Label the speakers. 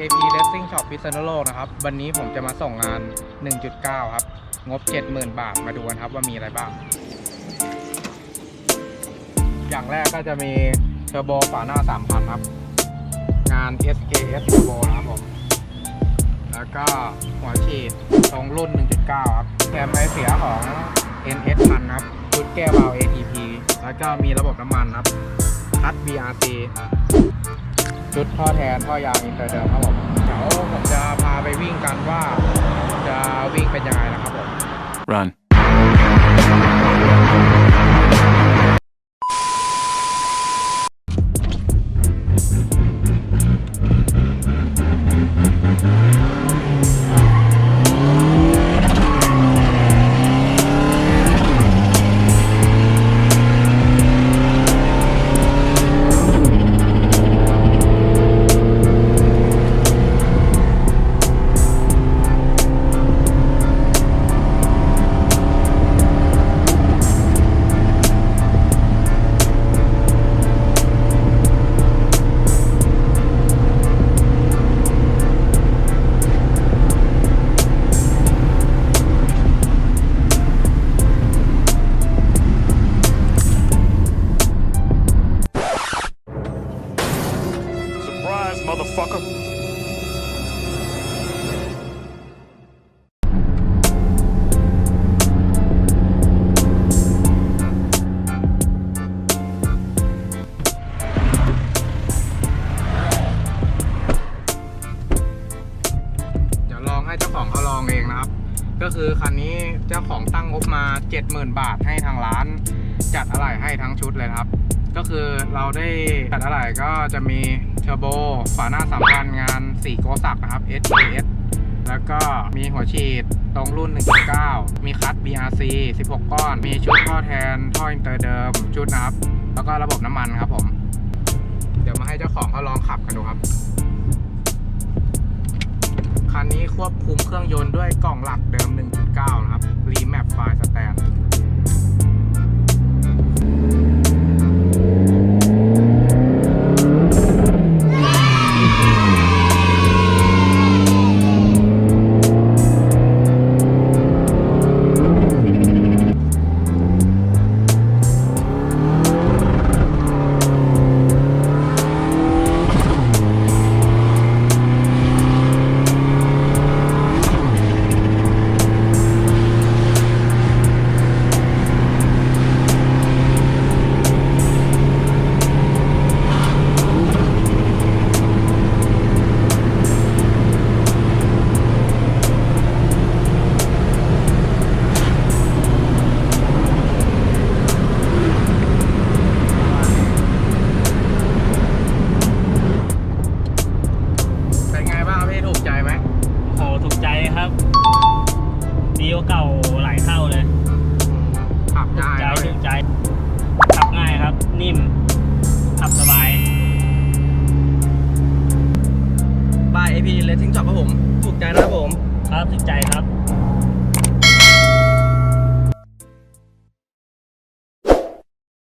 Speaker 1: A.P. Racing Shop พิษณุโลกนะครับ วันนี้ผมจะมาส่งงาน 1.9 ครับ งบ 70,000 บาท มาดูกันครับว่ามีอะไรบ้าง อย่างแรกก็จะมีเทอร์โบฝาหน้า 3,000 ครับ งาน SKS Turbo นะครับผม แล้วก็หัวฉีดตรงรุ่น 1.9 ครับแคมไอเสียของ NS พันครับชุดแก้ววาล์ว ATP แล้วก็มีระบบน้ำมันครับคัด BRC ชุดท่อแทนท่อยางอินเตอร์เดิมครับผมเดี๋ยวผมจะพาไปวิ่งกันว่าจะวิ่งเป็นยังไงนะครับผม
Speaker 2: Run.
Speaker 1: ก็คือคันนี้เจ้าของตั้งงบมา 70,000 บาทให้ทางร้าน จัดอะไหล่ให้ทั้งชุดเลยครับ ก็คือเราได้จัดอะไหล่ก็จะมีเทอร์โบฝาหน้าสามพันงาน4โกสักนะครับ SKS แล้วก็มีหัวฉีดตรงรุ่น 1.9 มีคัต BRC 16 ก้อน มีชุดท่อแทน ท่ออินเตอร์เดิม ชุดนะครับ แล้วก็ระบบน้ำมันครับผม เดี๋ยวมาให้เจ้าของเขาลองขับกันดูครับ ควบคุมเครื่องยนต์ด้วยกล่องหลักเดิม 1.9 นะครับ รีแม
Speaker 3: ปไฟล์ส
Speaker 4: แต ครับผมถึ
Speaker 3: งใจครับ